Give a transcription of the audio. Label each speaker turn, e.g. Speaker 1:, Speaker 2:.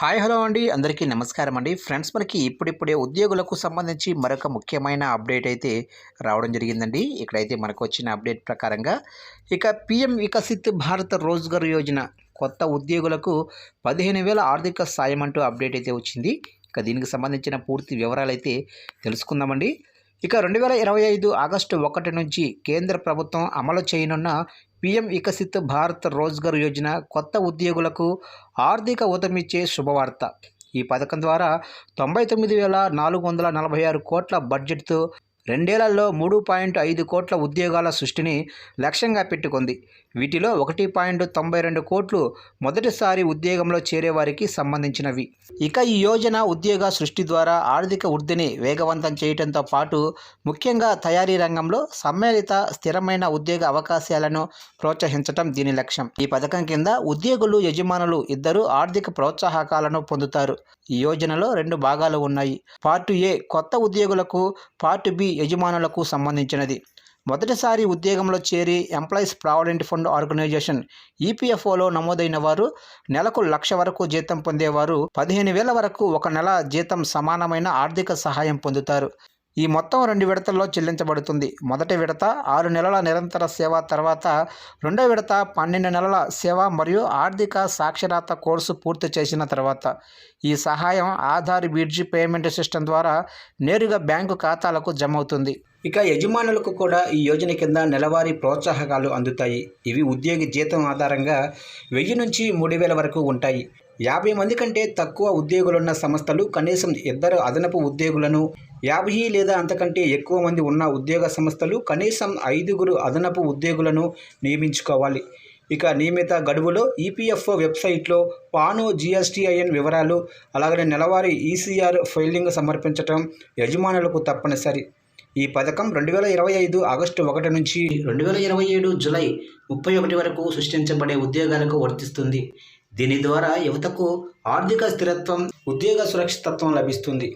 Speaker 1: Hi hello అండి. అందరికీ నమస్కారం అండి. ఫ్రెండ్స్ మనకి ఇప్పుడిప్పుడే ఉద్యోగులకు సంబంధించి మరొక ముఖ్యమైన అప్డేట్ అయితే రావడం జరిగిందండి. ఇక్కడైతే మనకు వచ్చిన అప్డేట్ ప్రకారంగా ఇక పిఎం వికసిత్ భారత్ రోజ్గార్ యోజన కొత్త ఉద్యోగులకు పదిహేను వేల ఆర్థిక సాయం అంటూ అప్డేట్ అయితే వచ్చింది. ఇక దీనికి సంబంధించిన పూర్తి వివరాలు అయితే తెలుసుకుందామండి. ఇక రెండు వేల ఇరవై ఐదు ఆగస్టు ఒకటి నుంచి కేంద్ర ప్రభుత్వం అమలు చేయనున్న పీఎం వికసిత్ భారత్ రోజ్గార్ యోజన కొత్త ఉద్యోగులకు ఆర్థిక ఊతమిచ్చే శుభవార్త. ఈ పథకం ద్వారా తొంభై తొమ్మిది వేల నాలుగు వందల నలభై ఆరు కోట్ల బడ్జెట్తో రెండేళ్ళలో మూడు పాయింట్ ఐదు కోట్ల ఉద్యోగాల సృష్టిని లక్ష్యంగా పెట్టుకుంది. వీటిలో ఒకటి పాయింట్ తొంభై రెండు కోట్లు మొదటిసారి ఉద్యోగంలో చేరేవారికి సంబంధించినవి. ఇక ఈ యోజన ఉద్యోగ సృష్టి ద్వారా ఆర్థిక వృద్ధిని వేగవంతం చేయడంతో పాటు ముఖ్యంగా తయారీ రంగంలో సమ్మేళిత స్థిరమైన ఉద్యోగ అవకాశాలను ప్రోత్సహించడం దీని లక్ష్యం. ఈ పథకం కింద ఉద్యోగులు యజమానులు ఇద్దరు ఆర్థిక ప్రోత్సాహకాలను పొందుతారు. ఈ యోజనలో రెండు భాగాలు ఉన్నాయి. పార్ట్ ఏ కొత్త ఉద్యోగులకు పార్ట్ బి యజమానులకు సంబంధించినది. మొదటిసారి ఉద్యోగంలో చేరి ఎంప్లాయీస్ ప్రావిడెంట్ ఫండ్ ఆర్గనైజేషన్ ఈపీఎఫ్ఓలో నమోదైన వారు నెలకు లక్ష వరకు జీతం పొందేవారు. పదిహేను వేల వరకు ఒక నెల జీతం సమానమైన ఆర్థిక సహాయం పొందుతారు. ఈ మొత్తం రెండు విడతల్లో చెల్లించబడుతుంది. మొదటి విడత ఆరు నెలల నిరంతర సేవ తర్వాత రెండో విడత పన్నెండు నెలల సేవ మరియు ఆర్థిక సాక్షరత కోర్సు పూర్తి చేసిన తర్వాత. ఈ సహాయం ఆధార్ బిడ్జి పేమెంట్ సిస్టమ్ ద్వారా నేరుగా బ్యాంకు ఖాతాలకు జమ అవుతుంది ఇక యజమానులకు కూడా ఈ యోజన కింద నెలవారీ ప్రోత్సాహకాలు అందుతాయి. ఇవి ఉద్యోగి జీతం ఆధారంగా వెయ్యి నుంచి మూడు వేల వరకు ఉంటాయి. యాభై మంది కంటే తక్కువ ఉద్యోగులున్న సంస్థలు కనీసం ఇద్దరు అదనపు ఉద్యోగులను యాభై లేదా అంతకంటే ఎక్కువ మంది ఉన్న ఉద్యోగ సంస్థలు కనీసం ఐదుగురు అదనపు ఉద్యోగులను నియమించుకోవాలి. ఇక నియమిత గడువులో ఈపీఎఫ్ఓ వెబ్సైట్లో పాను జిఎస్టిఐఎన్ వివరాలు అలాగనే నెలవారీ ఈసీఆర్ ఫైలింగ్ సమర్పించటం యజమానులకు తప్పనిసరి. ఈ పథకం రెండు వేల ఇరవై ఐదు ఆగస్టు ఒకటి నుంచి రెండు వేల ఇరవై ఏడు జులై ముప్పై ఒకటి వరకు సృష్టించబడే ఉద్యోగాలకు వర్తిస్తుంది. దీని ద్వారా యువతకు ఆర్థిక స్థిరత్వం ఉద్యోగ సురక్షితత్వం లభిస్తుంది.